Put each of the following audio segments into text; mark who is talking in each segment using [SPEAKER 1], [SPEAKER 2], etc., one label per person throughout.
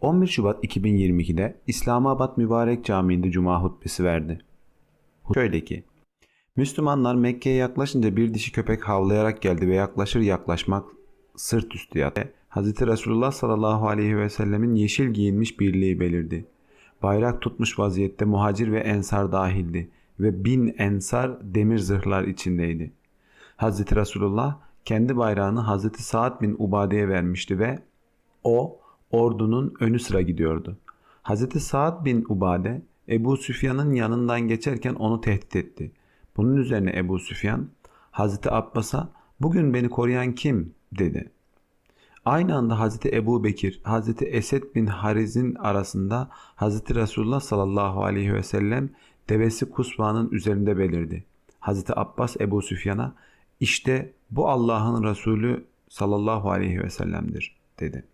[SPEAKER 1] 11 Şubat 2022'de İslamabad Mübarek Camii'nde Cuma hutbesi verdi. Şöyle ki, Müslümanlar Mekke'ye yaklaşınca bir dişi köpek havlayarak geldi ve yaklaşır yaklaşmak sırt üstü yattı. Hz. Resulullah sallallahu aleyhi ve sellemin yeşil giyinmiş birliği belirdi. Bayrak tutmuş vaziyette muhacir ve ensar dahildi ve bin ensar demir zırhlar içindeydi. Hz. Resulullah kendi bayrağını Hz. Sa'd bin Ubade'ye vermişti ve o ordunun önü sıra gidiyordu. Hz. Sa'd bin Ubade Ebu Süfyan'ın yanından geçerken onu tehdit etti. Bunun üzerine Ebu Süfyan Hz. Abbas'a bugün beni koruyan kim dedi. Aynı anda Hazreti Ebu Bekir, Hazreti Esed bin Hariz'in arasında Hazreti Resulullah sallallahu aleyhi ve sellem devesi kusvanın üzerinde belirdi. Hazreti Abbas Ebu Süfyan'a işte bu Allah'ın Resulü sallallahu aleyhi ve sellem'dir dedi.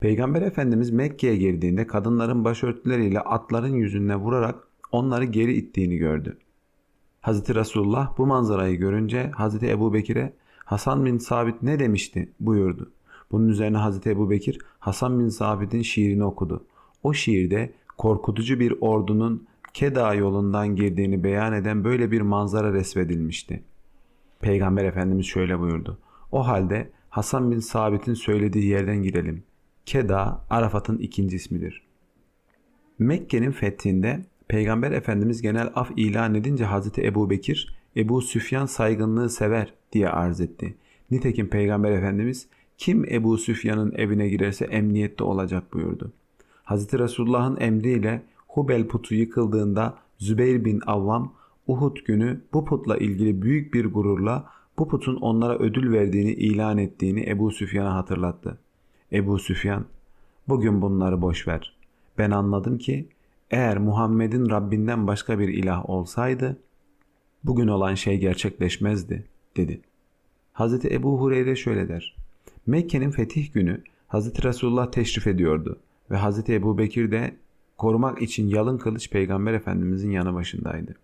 [SPEAKER 1] Peygamber Efendimiz Mekke'ye girdiğinde kadınların başörtüleriyle atların yüzüne vurarak onları geri ittiğini gördü. Hazreti Resulullah bu manzarayı görünce Hazreti Ebu Bekir'e Hasan bin Sabit ne demişti buyurdu. Bunun üzerine Hazreti Ebu Bekir Hasan bin Sabit'in şiirini okudu. O şiirde korkutucu bir ordunun Keda yolundan girdiğini beyan eden böyle bir manzara resmedilmişti. Peygamber Efendimiz şöyle buyurdu. O halde Hasan bin Sabit'in söylediği yerden girelim. Keda Arafat'ın ikinci ismidir. Mekke'nin fethinde Peygamber Efendimiz genel af ilan edince Hazreti Ebu Bekir, Ebu Süfyan saygınlığı sever diye arz etti. Nitekim Peygamber Efendimiz kim Ebu Süfyan'ın evine girerse emniyette olacak buyurdu. Hazreti Resulullah'ın emriyle Hubel putu yıkıldığında Zübeyir bin Avvam Uhud günü bu putla ilgili büyük bir gururla bu putun onlara ödül verdiğini ilan ettiğini Ebu Süfyan'a hatırlattı. Ebu Süfyan, bugün bunları boş ver. Ben anladım ki eğer Muhammed'in Rabbinden başka bir ilah olsaydı bugün olan şey gerçekleşmezdi dedi. Hazreti Ebu Hureyre şöyle der. Mekke'nin fetih günü Hazreti Resulullah teşrif ediyordu ve Hazreti Ebu Bekir de korumak için yalın kılıç Peygamber Efendimizin yanı başındaydı.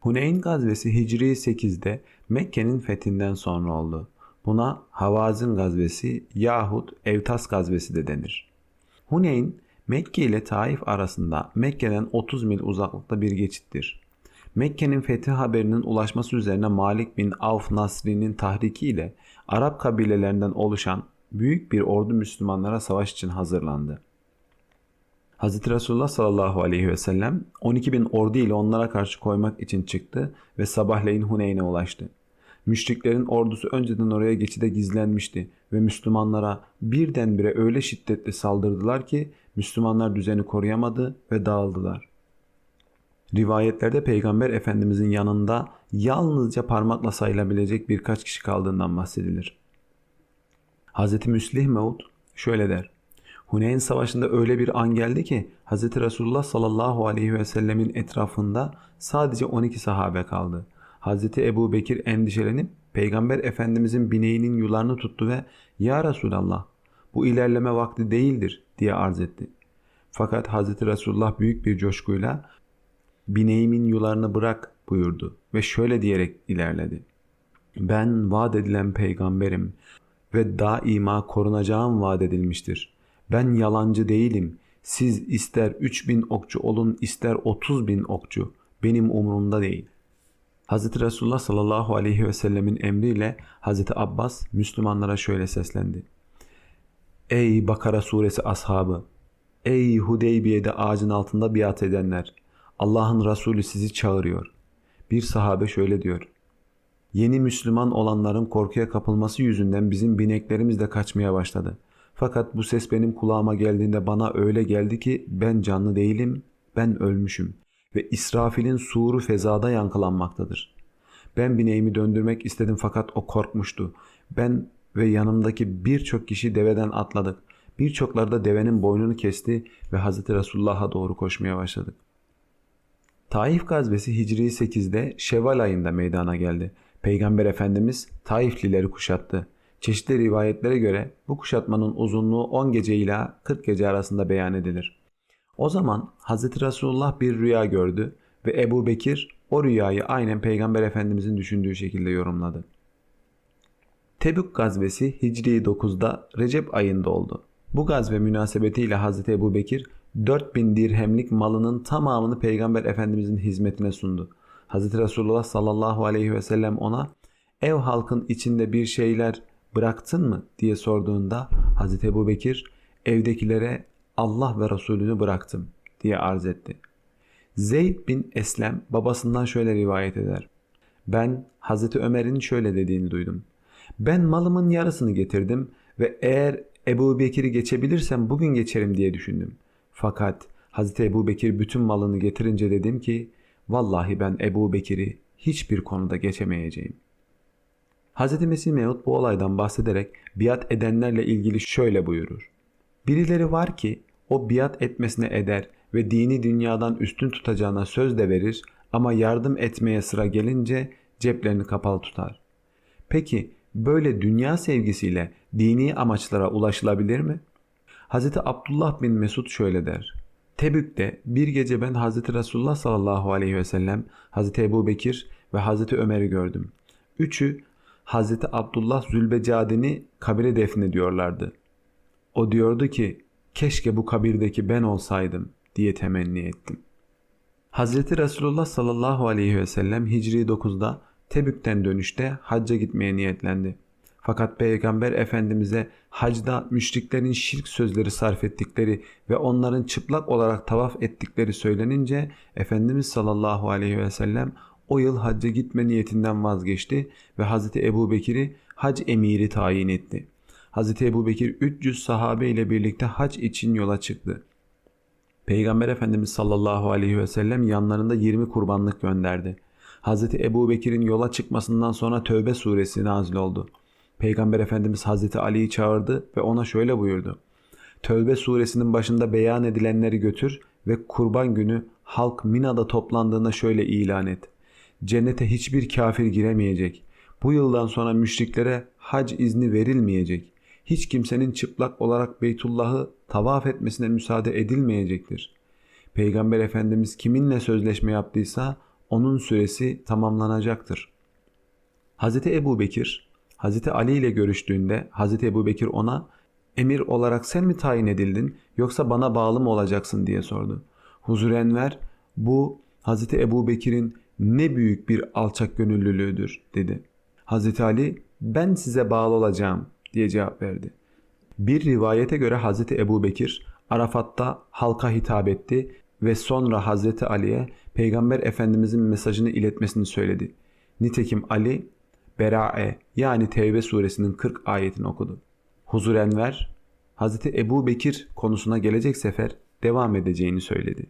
[SPEAKER 1] Huneyn gazvesi Hicri 8'de Mekke'nin fethinden sonra oldu. Buna Havazin gazvesi yahut Evtas gazvesi de denir. Huneyn, Mekke ile Taif arasında Mekke'den 30 mil uzaklıkta bir geçittir. Mekke'nin fethi haberinin ulaşması üzerine Malik bin Avf Nasri'nin tahriki ile Arap kabilelerinden oluşan büyük bir ordu Müslümanlara savaş için hazırlandı. Hz. Resulullah sallallahu aleyhi ve sellem 12 bin ordu ile onlara karşı koymak için çıktı ve sabahleyin Huneyn'e ulaştı. Müşriklerin ordusu önceden oraya geçide gizlenmişti ve Müslümanlara birdenbire öyle şiddetli saldırdılar ki Müslümanlar düzeni koruyamadı ve dağıldılar. Rivayetlerde Peygamber Efendimizin yanında yalnızca parmakla sayılabilecek birkaç kişi kaldığından bahsedilir. Hz. Müslih Mevud şöyle der. Huneyn Savaşı'nda öyle bir an geldi ki Hz. Resulullah sallallahu aleyhi ve sellemin etrafında sadece 12 sahabe kaldı. Hz. Ebu Bekir endişelenip Peygamber Efendimizin bineğinin yularını tuttu ve ''Ya Resulallah bu ilerleme vakti değildir.'' diye arz etti. Fakat Hz. Resulullah büyük bir coşkuyla bineğimin yularını bırak buyurdu ve şöyle diyerek ilerledi. Ben vaat edilen peygamberim ve daima korunacağım vaat edilmiştir. Ben yalancı değilim. Siz ister 3000 okçu olun ister 30 bin okçu. Benim umurumda değil. Hz. Resulullah sallallahu aleyhi ve sellemin emriyle Hz. Abbas Müslümanlara şöyle seslendi. Ey Bakara suresi ashabı! Ey Hudeybiye'de ağacın altında biat edenler! Allah'ın Resulü sizi çağırıyor. Bir sahabe şöyle diyor. Yeni Müslüman olanların korkuya kapılması yüzünden bizim bineklerimiz de kaçmaya başladı. Fakat bu ses benim kulağıma geldiğinde bana öyle geldi ki ben canlı değilim, ben ölmüşüm ve İsrafil'in suru fezada yankılanmaktadır. Ben bineğimi döndürmek istedim fakat o korkmuştu. Ben ve yanımdaki birçok kişi deveden atladık. Birçokları da devenin boynunu kesti ve Hazreti Resulullah'a doğru koşmaya başladık. Taif gazvesi Hicri 8'de Şevval ayında meydana geldi. Peygamber Efendimiz Taiflileri kuşattı. Çeşitli rivayetlere göre bu kuşatmanın uzunluğu 10 gece ile 40 gece arasında beyan edilir. O zaman Hz. Resulullah bir rüya gördü ve Ebu Bekir o rüyayı aynen Peygamber Efendimizin düşündüğü şekilde yorumladı. Tebük gazvesi Hicri 9'da Recep ayında oldu. Bu gazve münasebetiyle Hazreti Ebu Bekir 4000 dirhemlik malının tamamını Peygamber Efendimizin hizmetine sundu. Hazreti Resulullah sallallahu aleyhi ve sellem ona ev halkın içinde bir şeyler bıraktın mı diye sorduğunda Hazreti Ebu Bekir evdekilere Allah ve Resulünü bıraktım diye arz etti. Zeyd bin Eslem babasından şöyle rivayet eder. Ben Hazreti Ömer'in şöyle dediğini duydum. Ben malımın yarısını getirdim ve eğer Ebu Bekir'i geçebilirsem bugün geçerim diye düşündüm. Fakat Hazreti Ebu Bekir bütün malını getirince dedim ki vallahi ben Ebu Bekir'i hiçbir konuda geçemeyeceğim. Hz. Mesih Mevud bu olaydan bahsederek biat edenlerle ilgili şöyle buyurur. Birileri var ki o biat etmesine eder ve dini dünyadan üstün tutacağına söz de verir ama yardım etmeye sıra gelince ceplerini kapalı tutar. Peki böyle dünya sevgisiyle dini amaçlara ulaşılabilir mi? Hz. Abdullah bin Mesud şöyle der. Tebük'te bir gece ben Hz. Resulullah sallallahu aleyhi ve sellem, Hz. Ebu Bekir ve Hz. Ömer'i gördüm. Üçü Hz. Abdullah Zülbecade'ni kabire defnediyorlardı. O diyordu ki keşke bu kabirdeki ben olsaydım diye temenni ettim. Hazreti Resulullah sallallahu aleyhi ve sellem Hicri 9'da Tebük'ten dönüşte hacca gitmeye niyetlendi. Fakat Peygamber Efendimiz'e hacda müşriklerin şirk sözleri sarf ettikleri ve onların çıplak olarak tavaf ettikleri söylenince Efendimiz sallallahu aleyhi ve sellem o yıl hacca gitme niyetinden vazgeçti ve Hazreti Ebu Bekir'i hac emiri tayin etti. Hazreti Ebu Bekir 300 sahabe ile birlikte hac için yola çıktı. Peygamber Efendimiz sallallahu aleyhi ve sellem yanlarında 20 kurbanlık gönderdi. Hazreti Ebu Bekir'in yola çıkmasından sonra Tövbe suresi nazil oldu. Peygamber Efendimiz Hazreti Ali'yi çağırdı ve ona şöyle buyurdu. Tövbe suresinin başında beyan edilenleri götür ve kurban günü halk Mina'da toplandığında şöyle ilan et. Cennete hiçbir kafir giremeyecek. Bu yıldan sonra müşriklere hac izni verilmeyecek. Hiç kimsenin çıplak olarak Beytullah'ı tavaf etmesine müsaade edilmeyecektir. Peygamber Efendimiz kiminle sözleşme yaptıysa onun süresi tamamlanacaktır. Hz. Ebu Bekir, Hz. Ali ile görüştüğünde Hz. Ebu Bekir ona emir olarak sen mi tayin edildin yoksa bana bağlı mı olacaksın diye sordu. Huzur Enver bu Hz. Ebu Bekir'in ne büyük bir alçak gönüllülüğüdür dedi. Hz. Ali ben size bağlı olacağım diye cevap verdi. Bir rivayete göre Hz. Ebu Bekir Arafat'ta halka hitap etti ve sonra Hz. Ali'ye Peygamber Efendimizin mesajını iletmesini söyledi. Nitekim Ali Bera'e yani Tevbe suresinin 40 ayetini okudu. Huzur Enver Hz. Ebu Bekir konusuna gelecek sefer devam edeceğini söyledi.